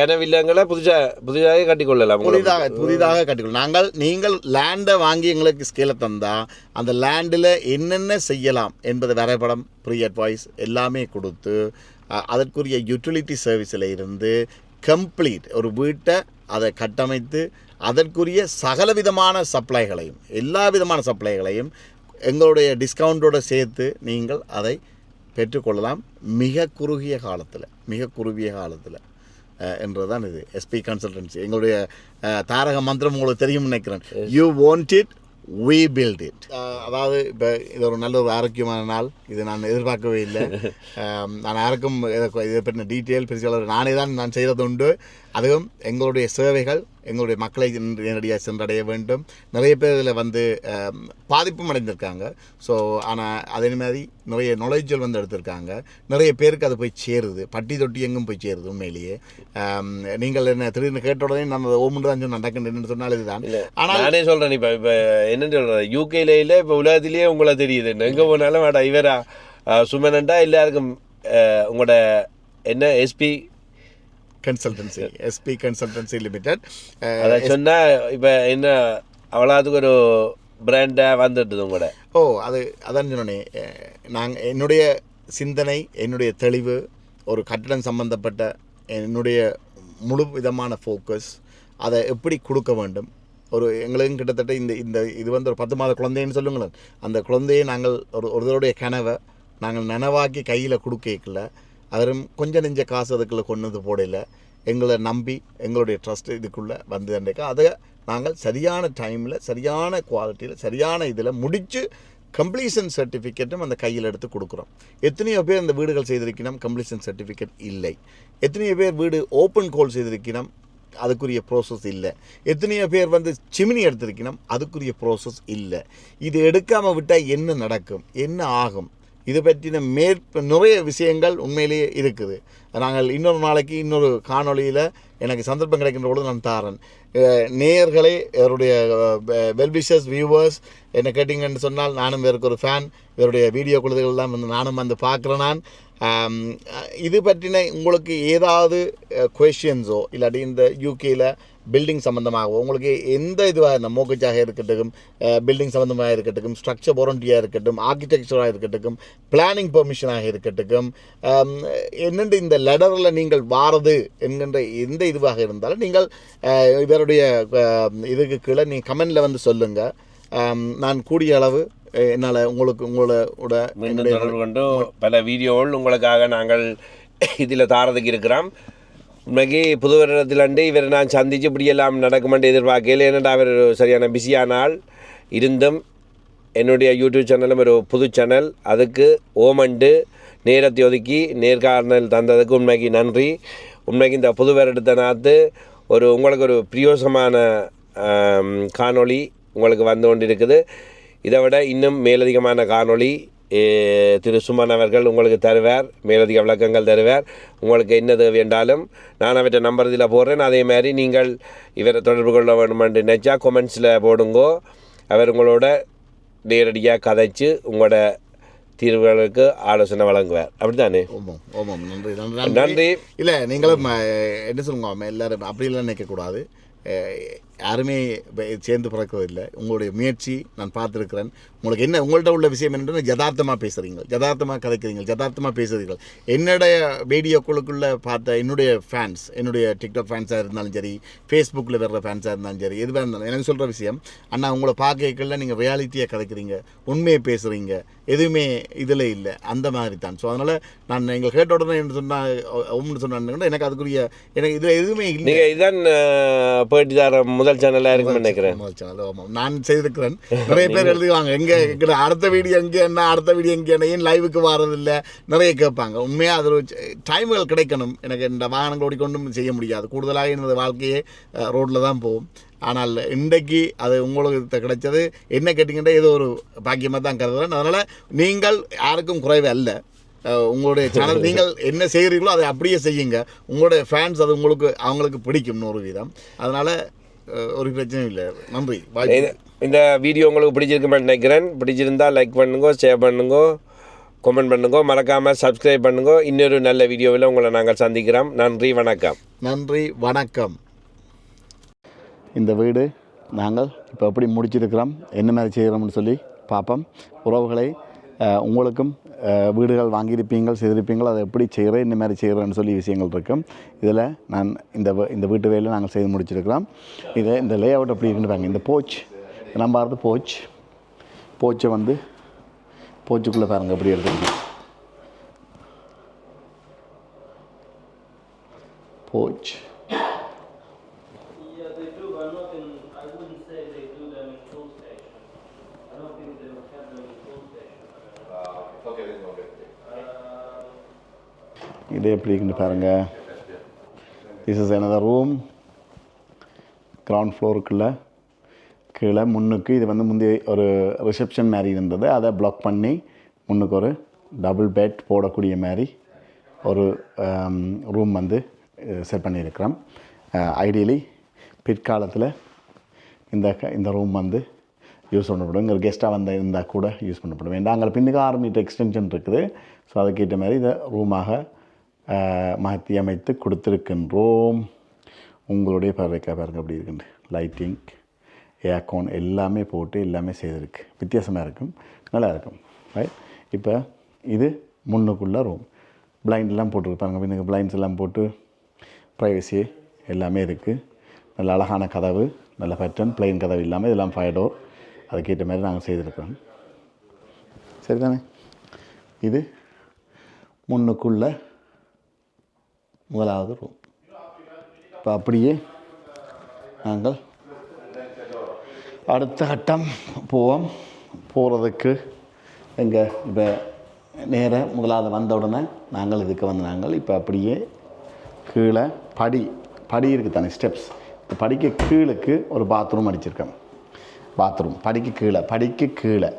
கனவில்லங்களை புதுசாக புதிதாக கட்டிக்கொள்ளலாம். புதிதாக புதிதாக கட்டிக்கொள்ளும் நாங்கள் நீங்கள் லேண்டை வாங்கி எங்களுக்கு ஸ்கேலை தந்தா அந்த லேண்டில் என்னென்ன செய்யலாம் என்பது வரைபடம் ப்ரீ அட்வைஸ் எல்லாமே கொடுத்து அதற்குரிய யூட்டிலிட்டி சர்வீஸில் இருந்து கம்ப்ளீட் ஒரு வீட்டை அதை கட்டமைத்து அதற்குரிய சகல விதமான சப்ளைகளையும் எல்லா விதமான சப்ளைகளையும் எங்களுடைய டிஸ்கவுண்டோட சேர்த்து நீங்கள் அதை பெற்றுக்கொள்ளலாம் மிக குறுகிய காலத்தில் மிக குறுகிய காலத்தில் அஹ், என்றுதான் இது. எஸ்பி கன்சல்டன்சி எங்களுடைய தாரக மந்திரம் உங்களுக்கு தெரியும் நினைக்கிறேன். You want it we build it. அதாவது இப்போ இது ஒரு நல்ல ஒரு ஆரோக்கியமான நாள். இது நான் எதிர்பார்க்கவே இல்லை. நான் யாருக்கும் இதை இதை பற்றின டீட்டெயில் பெருசாக நானே தான் நான் செய்கிறது உண்டு. அதுவும் எங்களுடைய சேவைகள் எங்களுடைய மக்களை நேரடியாக சென்றடைய வேண்டும். நிறைய பேர் இதில் வந்து பாதிப்பும் அடைந்திருக்காங்க. ஸோ ஆனால் அதே மாதிரி நிறைய நுழைச்சல் வந்து எடுத்திருக்காங்க. நிறைய பேருக்கு அது போய் சேருது. பட்டி தொட்டி எங்கும் போய் சேருது உண்மையிலேயே. நீங்கள் என்ன திடீர்னு கேட்ட உடனே நம்ம ஓமுன்னு தான் சொன்ன நடக்குன்னு சொன்னால் இதுதான். ஆனால் நானே சொல்றேன் இப்ப இப்ப என்ன சொல்றேன் யூகேல இல்ல இப்ப உலகத்திலேயே உங்களை தெரியுது. எங்க போனாலும் வாடா இவரா? அஹ், சுமனன்டா எல்லாருக்கும் உங்களோட என்ன SP consultancy SP consultancy limited அதை சொன்னா இப்ப என்ன அவ்வளோத்துக்கு ஒரு பிராண்டா வந்துட்டுது உங்களோட? ஓ அது அதான் சொன்னேனே. நாங்கள் என்னுடைய சிந்தனை என்னுடைய தெளிவு ஒரு கட்டடம் சம்பந்தப்பட்ட என்னுடைய முழு விதமான ஃபோக்கஸ் அதை எப்படி கொடுக்க வேண்டும்? ஒரு எங்களுக்கும் கிட்டத்தட்ட இந்த இந்த இது வந்து ஒரு பத்து மாத குழந்தைன்னு சொல்லுங்களேன். அந்த குழந்தையை நாங்கள் ஒரு ஒருவருடைய கனவை நாங்கள் நனவாக்கி கையில் கொடுக்கல அவரும் கொஞ்சம் நெஞ்ச காசு அதுக்குள்ளே கொண்டு வந்து போடல எங்களை நம்பி எங்களுடைய ட்ரஸ்ட் இதுக்குள்ளே வந்து அன்றைக்கு அதை நாங்கள் சரியான டைமில் சரியான குவாலிட்டியில் சரியான இதில் முடித்து கம்ப்ளீஷன் சர்டிஃபிகேட்டும் அந்த கையில் எடுத்து கொடுக்குறோம். எத்தனையோ பேர் அந்த வீடுகள் செய்திருக்கணும் கம்ப்ளீஷன் சர்டிஃபிகேட் இல்லை. எத்தனையோ பேர் வீடு ஓப்பன் கோல் செய்திருக்கணும் அதுக்குரிய ப்ரோசஸ் இல்லை. எத்தனையோ பேர் வந்து சிமினி எடுத்திருக்கணும் அதுக்குரிய ப்ரோசஸ் இல்லை. இது எடுக்காமல் விட்டால் என்ன நடக்கும் என்ன ஆகும்? இது பற்றின மேற் நிறைய விஷயங்கள் உண்மையிலேயே இருக்குது. நாங்கள் இன்னொரு நாளைக்கு இன்னொரு காணொளியில் எனக்கு சந்தர்ப்பம் கிடைக்கின்ற பொழுது நான் தாரேன். நேயர்களே இவருடைய வெல்விஷஸ் வியூவர்ஸ் என்ன கேட்டிங்கன்னு சொன்னால் நானும் இவருக்கு ஒரு ஃபேன் இவருடைய வீடியோ குழுதுகள்லாம் வந்து நானும் வந்து பார்க்குறேன் நான். இது பற்றின உங்களுக்கு ஏதாவது கொஷின்ஸோ இல்லாட்டி இந்த யூகேயில் பில்டிங் சம்மந்தமாகவோ உங்களுக்கு எந்த இதுவாக இருந்தால் மோக்கச்சாக இருக்கட்டும் பில்டிங் சம்மந்தமாக இருக்கட்டும் ஸ்ட்ரக்சர் வாரண்டியாக இருக்கட்டும் ஆர்கிடெக்சராக இருக்கட்டும் பிளானிங் பெர்மிஷனாக இருக்கட்டும் என்னென்று இந்த லெடரில் நீங்கள் வாரது என்கின்ற எந்த இதுவாக இருந்தாலும் நீங்கள் இவருடைய இதுக்கு கீழே நீங்கள் கமெண்டில் வந்து சொல்லுங்கள் நான் கூடிய அளவு என்னால் உங்களுக்கு உங்களோட மீண்டும் தொடர்பு கொண்டு பல வீடியோகள் உங்களுக்காக நாங்கள் இதில் தாரதுக்கு இருக்கிறோம். உண்மைக்கு புது வருடத்திலேருந்து இவரை நான் சந்தித்து இப்படியெல்லாம் நடக்குமென்று எதிர்பார்க்கையில் ஏன்னா அவர் ஒரு சரியான பிஸியான ஆள் இருந்தும் என்னுடைய யூடியூப் சேனலும் ஒரு புது சேனல். அதுக்கு ஓமண்டு நேரத்தை ஒதுக்கி நேர்காணல் தந்ததுக்கு உண்மைக்கு நன்றி. உண்மைக்கு இந்த புது வருடத்தை நாத்து ஒரு உங்களுக்கு ஒரு பிரியோசமான காணொளி உங்களுக்கு வந்து கொண்டு இருக்குது இதை விட இன்னும் மேலதிகமான காணொளி திரு சுமன் அவர்கள் உங்களுக்கு தருவார் மேலதிக விளக்கங்கள் தருவார். உங்களுக்கு என்ன தேவை என்றாலும் நான் அவற்றை நம்பர் இதில் போடுறேன். அதே மாதிரி நீங்கள் இவரை தொடர்பு கொள்ள வேணுமென்று நினச்சா கொமெண்ட்ஸில் போடுங்கோ. அவர் உங்களோட நேரடியாக கதைச்சு உங்களோட தீர்வுகளுக்கு ஆலோசனை வழங்குவார். அப்படித்தானே? நன்றி நன்றி நன்றி. இல்லை நீங்களும் என்ன சொல்லுங்க எல்லாரும் அப்படிலாம் நினைக்கக்கூடாது. யாருமே சேர்ந்து பிறக்கவில்லை உங்களுடைய முயற்சி நான் பார்த்துருக்கிறேன். உங்களுக்கு என்ன உங்கள்கிட்ட உள்ள விஷயம் என்னென்னா யதார்த்தமாக பேசுகிறீங்க யதார்த்தமாக கதைக்கிறீங்க யதார்த்தமாக பேசுகிறீர்கள் என்னுடைய வீடியோக்களுக்குள்ளே பார்த்த என்னுடைய ஃபேன்ஸ் என்னுடைய டிக்டாக் ஃபேன்ஸாக இருந்தாலும் சரி ஃபேஸ்புக்கில் வர்ற ஃபேன்ஸாக இருந்தாலும் சரி எதுவாக இருந்தாலும் எனக்கு சொல்கிற விஷயம் அண்ணா உங்களை பார்க்கல நீங்கள் ரியாலிட்டியாக கதைக்கிறீங்க உண்மையை பேசுகிறீங்க எதுவுமே இதில் இல்லை. அந்த மாதிரி தான் ஸோ அதனால் நான் எங்கள் கேட்ட உடனே என்ன சொன்னால் ஒன்று சொன்னாங்க எனக்கு அதுக்குரிய எனக்கு இதில் எதுவுமே இல்லை. இதுதான் இதான் போயிட்டு தர முதல் சேனலாக இருக்குன்னு நினைக்கிறேன். முதல் channel, ஆமாம். நான் செய்திருக்கிறேன். நிறைய பேர் எழுதுவாங்க எங்க எங்க அடுத்த வீடியோ எங்கே என்ன அடுத்த வீடியோ எங்கே என்ன ஏன் லைவுக்கு வரதில்ல நிறைய கேட்பாங்க. உண்மையாக அது டைம்கள் கிடைக்கணும். எனக்கு இந்த வாகனங்கள் ஓடிக்கொண்டும் செய்ய முடியாது. கூடுதலாக எனது வாழ்க்கையே ரோட்டில் தான் போகும். ஆனால் இன்றைக்கு அது உங்களுக்கு கிடைச்சது. என்ன கேட்டிங்கன்னா ஏதோ ஒரு பாக்கியமாக தான் கருதுறேன். அதனால் நீங்கள் யாருக்கும் குறைவே அல்ல. உங்களுடைய சேனல் நீங்கள் என்ன செய்கிறீங்களோ அதை அப்படியே செய்யுங்க. உங்களுடைய ஃபேன்ஸ் அது உங்களுக்கு அவங்களுக்கு பிடிக்கும் நூறு வீதம். அதனால் ஒரு பிரச்சனையும் இல்லை. நன்றி. இந்த- வீடியோ உங்களுக்கு பிடிச்சிருக்குமென்னு நினைக்கிறேன். பிடிச்சிருந்தா லைக் பண்ணுங்க ஷேர் பண்ணுங்க கமெண்ட் பண்ணுங்க. மறக்காமல் சப்ஸ்கிரைப் பண்ணுங்க. இன்னொரு நல்ல வீடியோவில் உங்களை நாங்கள் சந்திக்கிறோம். நன்றி வணக்கம். நன்றி வணக்கம். இந்த வீடு நாங்கள் இப்போ எப்படி முடிச்சிருக்கிறோம் என்ன மாதிரி செய்கிறோம்னு சொல்லி பார்ப்போம். உறவுகளை உங்களுக்கும் வீடுகள் வாங்கியிருப்பீங்கள் செய்திருப்பீங்கள் அதை எப்படி செய்கிறேன் இந்த மாதிரி செய்கிறேன்னு சொல்லி விஷயங்கள் இருக்கும். இதில் நான் இந்த இந்த வீட்டு வேலையை நாங்கள் செய்து முடிச்சிருக்கிறோம். இதை இந்த லே அவுட் எப்படி இருக்குன்னு இந்த போச் நம்ம பார்த்து போச் போச்சை வந்து போச்சுக்குள்ளே பாருங்கள் எப்படி எடுத்துக்கணும். போச் station. எப்படி இருக்குன்னு பாருங்கள் this is another room ground ஃப்ளோருக்குள்ள கீழே முன்னுக்கு இது வந்து முந்தைய ஒரு ரிசப்ஷன் மாதிரி இருந்தது. அதை பிளாக் பண்ணி முன்னுக்கு ஒரு டபுள் பெட் போடக்கூடிய மாதிரி ஒரு um, ரூம் வந்து uh, செட் பண்ணியிருக்கிறோம். Uh, ஐடியலி பிற்காலத்தில் இந்த க- இந்த ரூம் வந்து யூஸ் பண்ணப்படும். இங்கே கெஸ்ட்டாக வந்த இருந்தால் கூட யூஸ் பண்ணப்படும். வேண்டாம் அங்கே பின்னுக்கு ஆறு மீட்டர் எக்ஸ்டென்ஷன் இருக்குது. ஸோ அதுக்கேற்ற மாதிரி இதை ரூமாக மாற்றி அமைத்து கொடுத்துருக்கின்றோம். உங்களுடைய பறவைக்காக பாருங்க அப்படி இருக்குண்டு லைட்டிங் ஏர்கோன் எல்லாமே போட்டு எல்லாமே செய்திருக்கு. வித்தியாசமாக இருக்கும். நல்லா இருக்கும். ரைட் இப்போ இது முன்னுக்குள்ளே ரூம் பிளைண்ட்லாம் போட்டுருப்பாங்க பின்னுக்கு பிளைண்ட்ஸ் எல்லாம் போட்டு ப்ரைவசி எல்லாமே இருக்குது நல்ல அழகான கதவு நல்ல பேட்டர்ன் பிளைன் கதவு இல்லாமல் இதெல்லாம் ஃபைவ் டோர் அதுக்கேற்ற மாதிரி நாங்கள் செய்திருக்கோம் சரிதானே? இது முன்னுக்குள்ளே முதலாவது ரூம் இப்போ அப்படியே நாங்கள் அடுத்த கட்டம் போவோம். போகிறதுக்கு எங்கள் இப்போ நேர முதலாவது வந்த உடனே நாங்கள் இதுக்கு வந்து நாங்கள் இப்போ அப்படியே கீழே படி படி இருக்குது தானே ஸ்டெப்ஸ் இந்த படிக்கு கீழுக்கு ஒரு பாத்ரூம் அடிச்சிருக்கேன். பாத்ரூம் படிக்கு கீழே படிக்கு கீழே.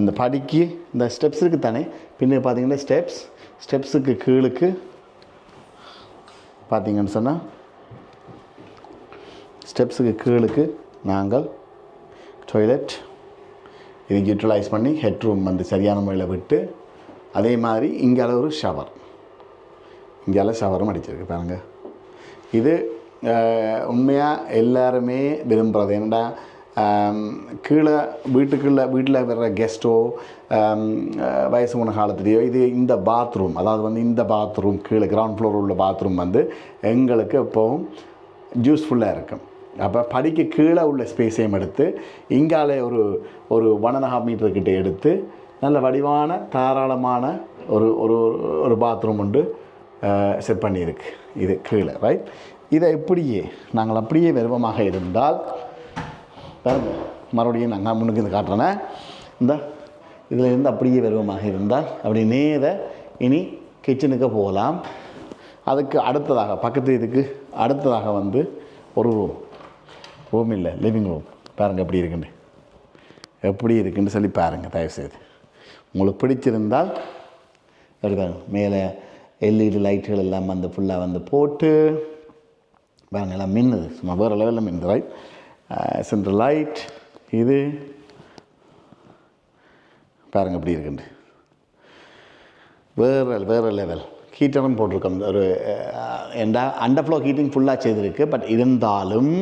இந்த படிக்கு இந்த ஸ்டெப்ஸ் இருக்குது தானே பின்ன பார்த்தீங்கன்னா ஸ்டெப்ஸ் ஸ்டெப்ஸுக்கு கீழுக்கு பார்த்தீங்கன்னு சொன்னால் ஸ்டெப்ஸுக்கு கீழுக்கு நாங்கள் டாய்லெட் இதை யூட்டிலைஸ் பண்ணி ஹெட் ரூம் வந்து சரியான முறையில் விட்டு அதே மாதிரி இங்கால ஒரு ஷவர் இங்கால ஷவரும் அடிச்சிருக்கு பாருங்கள் இது உண்மையாக எல்லாருமே விரும்புகிறது என்னடா கீழே வீட்டுக்குள்ளே வீட்டில் வர்ற கெஸ்ட்டோ வயசு போன காலத்துலேயோ இது இந்த பாத்ரூம் அதாவது வந்து இந்த பாத்ரூம் கீழே கிரவுண்ட் ஃப்ளோர் உள்ள பாத்ரூம் வந்து எங்களுக்கு எப்போவும் யூஸ்ஃபுல்லாக இருக்கும் அப்போ படிக்க கீழே உள்ள ஸ்பேஸையும் எடுத்து இங்காலே ஒரு ஒரு ஒன் அண்ட் ஹாஃப் மீட்டர்கிட்ட எடுத்து நல்ல வடிவான தாராளமான ஒரு ஒரு ஒரு பாத்ரூம் உண்டு செட் பண்ணியிருக்கு இது கீழே ரைட் இதை எப்படியே நாங்கள் அப்படியே விருப்பமாக இருந்தால் மறுபடியும் நாங்கள் முன்னுக்கு இருந்து காட்டுறேன்னா இந்த இதிலிருந்து அப்படியே விருப்பமாக இருந்தால் அப்படி நேர இனி கிச்சனுக்கு போகலாம். அதுக்கு அடுத்ததாக பக்கத்து இதுக்கு அடுத்ததாக வந்து ஒரு ரூம் ரூம் இல்லை லிவிங் ரூம் பாருங்கள் எப்படி இருக்குன்னு. எப்படி இருக்குன்னு சொல்லி பாருங்கள் தயவுசெய்து. உங்களுக்கு பிடிச்சிருந்தால் எப்படி பாருங்க மேலே எல்இடி லைட்டுகள் எல்லாம் வந்து ஃபுல்லாக வந்து போட்டு பாருங்கள் எல்லாம் மின்னுது. சும்மா வேறு லெவலில் மின்னுது ரைட் சென்ட்ரல் லைட் இது. பாருங்க எப்படி இருக்குண்டு. வேறு வேறு லெவல் ஹீட்டரும் போட்டிருக்கோம். ஒரு அஹ், ஏண்டா அண்டர் ஃப்ளோ ஹீட்டிங் ஃபுல்லாக செய்திருக்கு பட் இருந்தாலும்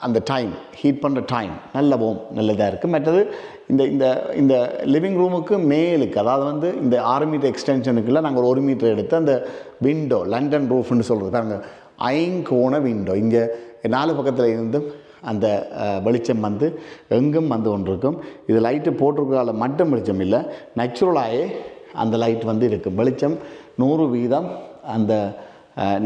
அந்த டைம் ஹீட் பண்ணுற டைம் நல்ல ஓம் நல்லதாக இருக்குது மற்றது இந்த இந்த இந்த லிவிங் ரூமுக்கு மேலுக்கு அதாவது வந்து இந்த ஆறு மீட்டர் எக்ஸ்டென்ஷனுக்குள்ள நாங்கள் ஒரு ஒரு மீட்டர் எடுத்து அந்த விண்டோ லண்டன் ரூஃப்னு சொல்கிறது பாருங்கள் ஐங்கோண விண்டோ இங்கே நாலு பக்கத்தில் இருந்தும் அந்த வெளிச்சம் வந்து எங்கும் வந்து கொண்டிருக்கும். இது லைட்டு போட்டிருக்கால மட்டும் வெளிச்சம் இல்லை நேச்சுரலாகவே அந்த லைட் வந்து இருக்கும். வெளிச்சம் நூறு வீதம் அந்த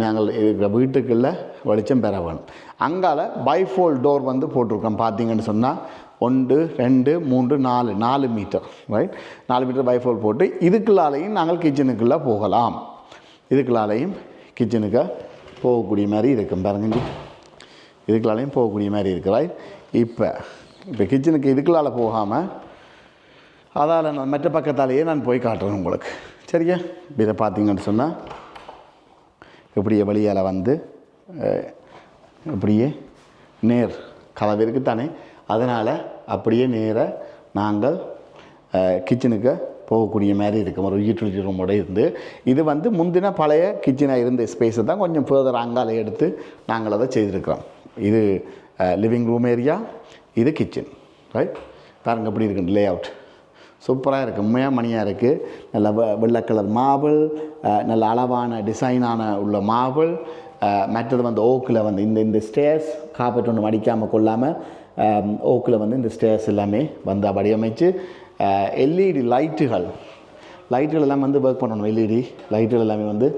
நாங்கள் இருக்கிற வீட்டுக்குள்ளே வெளிச்சம் பெற வேணும் அங்கால பைஃபோல் டோர் வந்து போட்டிருக்கோம் பார்த்தீங்கன்னு சொன்னால் ஒன்று ரெண்டு மூன்று நாலு நாலு மீட்டர் ரைட் நாலு மீட்டர் பைஃபோல் போட்டு இதுக்குள்ளாலையும் நாங்கள் கிச்சனுக்குள்ளே போகலாம். இதுக்குள்ளாலையும் கிச்சனுக்கு போகக்கூடிய மாதிரி இருக்கும். பாருங்க இங்க. இதுக்குள்ளாலையும் போகக்கூடிய மாதிரி இருக்கிறாய் ரைட் இப்போ இப்போ கிச்சனுக்கு இதுக்குள்ளால போகாமல் அதால் நான் மற்ற பக்கத்தாலேயே நான் போய் காட்டுறேன் உங்களுக்கு. சரியா? இப்ப இதை பார்த்தீங்கன்னு சொன்னால் இப்படியே வழியால் வந்து இப்படியே நேர் கதவு தானே அதனால் அப்படியே நேராக நாங்கள் கிச்சனுக்கு போகக்கூடிய மாதிரி இருக்கும் ஒரு யூட்டிலிட்டி ரூமோட இருந்து. இது வந்து முந்தின பழைய கிச்சனாக இருந்த ஸ்பேஸை தான் கொஞ்சம் ஃபர்தர் அங்கால எடுத்து நாங்கள் அதை செய்திருக்கிறோம். இது லிவிங் ரூம் ஏரியா இது கிச்சன் ரைட் பாருங்கள் எப்படி இருக்கு லே அவுட் சூப்பராக இருக்குது உண்மையாக மணியாக இருக்குது நல்ல வெள்ளை கலர் மாபிள் நல்ல அளவான டிசைனான உள்ள மாபிள் மற்றது வந்து ஓக்கில் வந்து இந்த இந்த ஸ்டேர்ஸ் காப்பெட் ஒன்று மடிக்காமல் கொள்ளாமல் ஓக்கில் வந்து இந்த ஸ்டேர்ஸ் எல்லாமே வந்து வடிவமைச்சு எல்இடி லைட்டுகள் லைட்டுகள் எல்லாம் வந்து ஒர்க் பண்ணணும் எல்இடி லைட்டுகள் எல்லாமே வந்து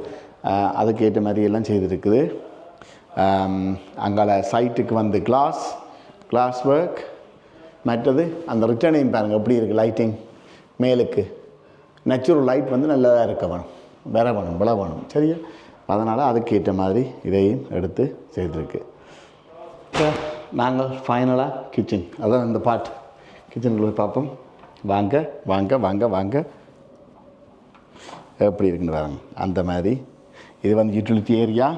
அதுக்கேற்ற மாதிரி எல்லாம் செய்திருக்குது. Um, அங்கால சைட்டுக்கு வந்து கிளாஸ் கிளாஸ் ஒர்க் மற்றது அந்த ரிட்டர்னையும் பாருங்கள் எப்படி இருக்குது லைட்டிங் மேலுக்கு. நேச்சுரல் லைட் வந்து நல்லதாக இருக்க வேணும். வேற வேணும் விள வேணும். சரியா? அதனால் அதுக்கேற்ற மாதிரி இதையும் எடுத்து செய்திருக்கு. இப்போ நாங்கள் ஃபைனலாக கிச்சன் அதான் இந்த பாட் கிச்சனுக்குள்ள போய் பார்ப்போம். வாங்க வாங்க வாங்க வாங்க. எப்படி இருக்குன்னு பாருங்க. அந்த மாதிரி. இது வந்து யூட்டிலிட்டி ஏரியா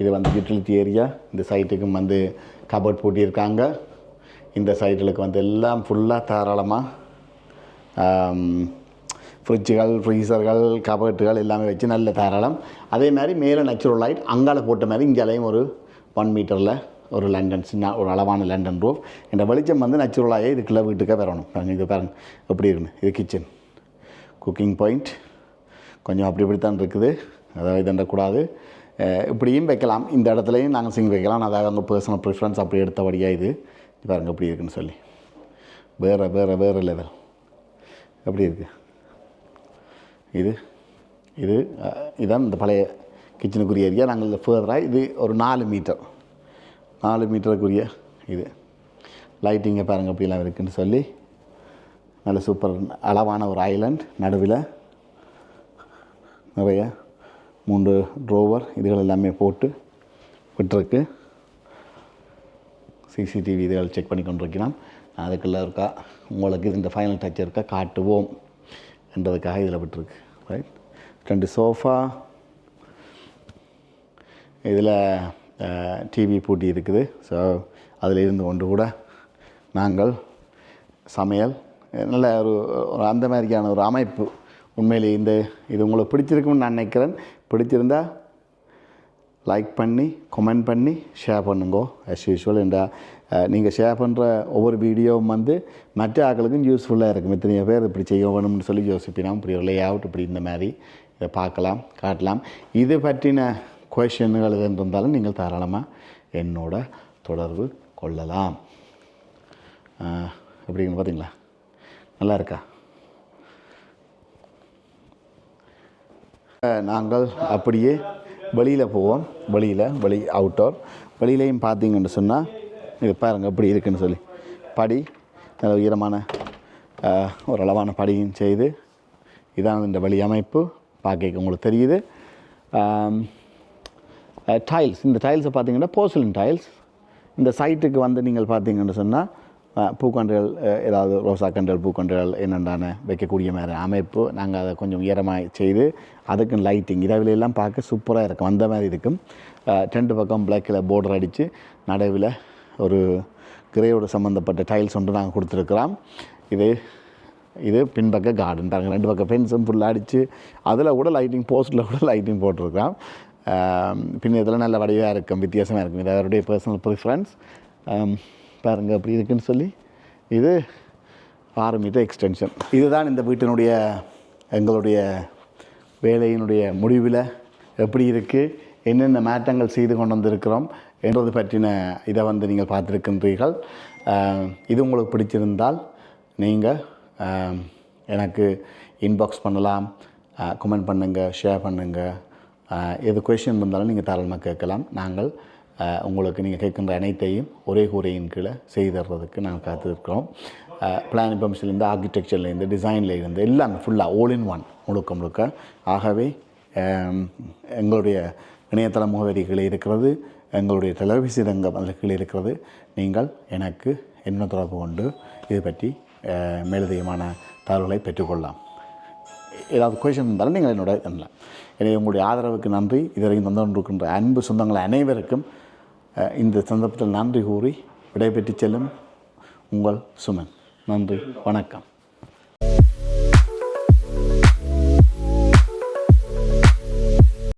இது வந்து யூட்டிலிட்டி ஏரியா இந்த சைட்டுக்கும் வந்து கபோர்ட் பூட்டியிருக்காங்க. இந்த சைட்டுகளுக்கு வந்து எல்லாம் ஃபுல்லாக தாராளமாக ஃப்ரிட்ஜுகள் ஃப்ரீசர்கள் கபர்ட்டுகள் எல்லாமே வச்சு நல்ல தாராளம். அதே மாதிரி மேலே நேச்சுரல் லைட் அங்கால போட்ட மாதிரி இங்கேலையும் ஒரு ஒன் மீட்டரில் ஒரு லண்டன் சின்ன ஒரு அளவான லண்டன் ரூஃப் இந்த வெளிச்சம் வந்து நேச்சுரலாகவே இதுக்குள்ளே வீட்டுக்கே வரணும். பாருங்க இது பாருங்க எப்படி இருக்குன்னு இது கிச்சன் குக்கிங் பாயிண்ட் கொஞ்சம் அப்படி இப்படி தான் இருக்குது. அதாவது இதண்டக்கூடாது. இப்படியும் வைக்கலாம். இந்த இடத்துலையும் நாங்கள் சிங் வைக்கலாம். அதாவது அவங்க பர்சனல் ப்ரிஃபரன்ஸ் அப்படி எடுத்தபடியாக இது. இது பாருங்க எப்படி இருக்குன்னு சொல்லி. வேறு வேறு வேறு லெவல் எப்படி இருக்குது இது இது இதுதான் இந்த பழைய கிச்சனுக்குரிய ஏரியா நாங்கள் ஃபர்தராக இது ஒரு நாலு மீட்டர் நாலு மீட்டருக்குரிய இது. லைட்டிங்கை பாருங்கள் அப்படிலாம் இருக்குதுன்னு சொல்லி. நல்ல சூப்பர் அளவான ஒரு ஐலண்ட் நடுவில். நிறையா மூன்று ட்ரோவர் இதுகள் எல்லாமே போட்டு விட்டுருக்கு. சிசிடிவி இதுகள் செக் பண்ணி கொண்டிருக்கிறோம் அதுக்குள்ளே இருக்கா? உங்களுக்கு இந்த ஃபைனல் டச் இருக்கா? காட்டுவோம் என்றதுக்காக இதில் விட்டுருக்கு. ரைட் ரெண்டு சோஃபா இதில் டிவி பூட்டி இருக்குது. ஸோ அதில் இருந்து கொண்டு கூட நாங்கள் சமையல் நல்ல ஒரு ஒரு அந்த மாதிரியான ஒரு அமைப்பு. உண்மையிலே இந்த இது உங்களுக்கு பிடிச்சிருக்கும்னு நான் நினைக்கிறேன். பிடித்திருந்தா லைக் பண்ணி கமெண்ட் பண்ணி ஷேர் பண்ணுங்கோ அஸ் யூஷுவல் என்ற நீங்கள் ஷேர் பண்ணுற ஒவ்வொரு வீடியோவும் வந்து மற்ற ஆட்களுக்கும் யூஸ்ஃபுல்லாக இருக்கும். எத்தனையோ பேர் இப்படி செய்ய வேணும்னு சொல்லி யோசிப்பினா இப்படி ஒரு லே அவுட் இப்படி இந்த மாதிரி இதை பார்க்கலாம் காட்டலாம். இது பற்றின கொஷனுகள் எது இருந்தாலும் நீங்கள் தாராளமாக என்னோட தொடர்பு கொள்ளலாம். அஹ், எப்படின்னு பார்த்தீங்களா நல்லா இருக்கா? நாங்கள் அப்படியே வெளியில் போவோம். வெளியில் வெளி அவுட்டோர் வெளியிலையும் பார்த்தீங்கன்னு சொன்னால் இது பாருங்கள் எப்படி இருக்குன்னு சொல்லி. படி நல்ல உயரமான ஒரு அளவான படியும் செய்து இதான் இந்த வழி அமைப்பு. பார்க்க உங்களுக்கு தெரியுது. டைல்ஸ் இந்த டைல்ஸை பார்த்தீங்கன்னா போர்சலின் டைல்ஸ் இந்த சைட்டுக்கு வந்து நீங்கள் பார்த்தீங்கன்னு சொன்னால் பூக்கன்றுகள் ஏதாவது ரோசா கன்றுகள் பூக்கன்றுகள் என்னென்றான வைக்கக்கூடிய மாதிரி அமைப்பு நாங்கள் அதை கொஞ்சம் உயரமாக செய்து அதுக்கு லைட்டிங் இரவிலெல்லாம் பார்க்க சூப்பராக இருக்கும். அந்த மாதிரி இருக்கும். ரெண்டு பக்கம் பிளாக்கில் போர்டர் அடித்து நடுவில் ஒரு கிரேயோடு சம்மந்தப்பட்ட டைல்ஸ் ஒன்று நாங்கள் கொடுத்துருக்குறோம். இது இது பின்பக்க கார்டன் பாருங்க ரெண்டு பக்கம் ஃபென்ஸும் ஃபுல்லாக அடித்து அதில் கூட லைட்டிங் போஸ்ட்டில் கூட லைட்டிங் போட்டிருக்கிறோம். பின் இதில் நல்ல வடிவாக இருக்கும் வித்தியாசமாக இருக்கும். இது அவருடைய பர்சனல் ப்ரிஃபரன்ஸ் பாருங்கள் அப்படி இருக்குன்னு சொல்லி இது ஆறு மீட்டர் எக்ஸ்டென்ஷன். இதுதான் இந்த வீட்டினுடைய எங்களுடைய வேலையினுடைய முடிவில் எப்படி இருக்குது என்னென்ன மாற்றங்கள் செய்து கொண்டு வந்திருக்கிறோம் என்பது பற்றின இதை வந்து நீங்கள் பார்த்துருக்கின்றீர்கள். இது உங்களுக்கு பிடிச்சிருந்தால் நீங்கள் எனக்கு இன்பாக்ஸ் பண்ணலாம் கமெண்ட் பண்ணுங்கள் ஷேர் பண்ணுங்கள் எது கொஷின் இருந்தாலும் நீங்கள் தாராளமாக கேட்கலாம். நாங்கள் உங்களுக்கு நீங்கள் கேட்கின்ற அனைத்தையும் ஒரே கூரையின் கீழே செய்து தர்றதுக்கு நாங்கள் காத்திருக்கிறோம் பிளான் பம்ஸ்லேருந்து ஆர்கிடெக்சர்லேருந்து டிசைன்லேருந்து எல்லாமே ஃபுல்லாக ஆல் இன் ஒன் முழுக்க முழுக்க. ஆகவே எங்களுடைய இணையதள முகவரி இருக்கிறது எங்களுடைய தொலைபேசி ரங்கம் அதில் கீழே இருக்கிறது. நீங்கள் எனக்கு என்ன தொடர்பு கொண்டு இது பற்றி மேலதிகமான தகவல்களை பெற்றுக்கொள்ளலாம். ஏதாவது கொஷின் இருந்தாலும் நீங்கள் என்னோட பண்ணலாம் எனவே உங்களுடைய ஆதரவுக்கு நன்றி. இதுவரைக்கும் தந்து கொண்டிருக்கின்ற அன்பு சொந்தங்கள் அனைவருக்கும் இந்த சந்தர்ப்பத்தில் நன்றி கூறி விடைபெற்று செல்லும் உங்கள் சுமன். நன்றி. வணக்கம்.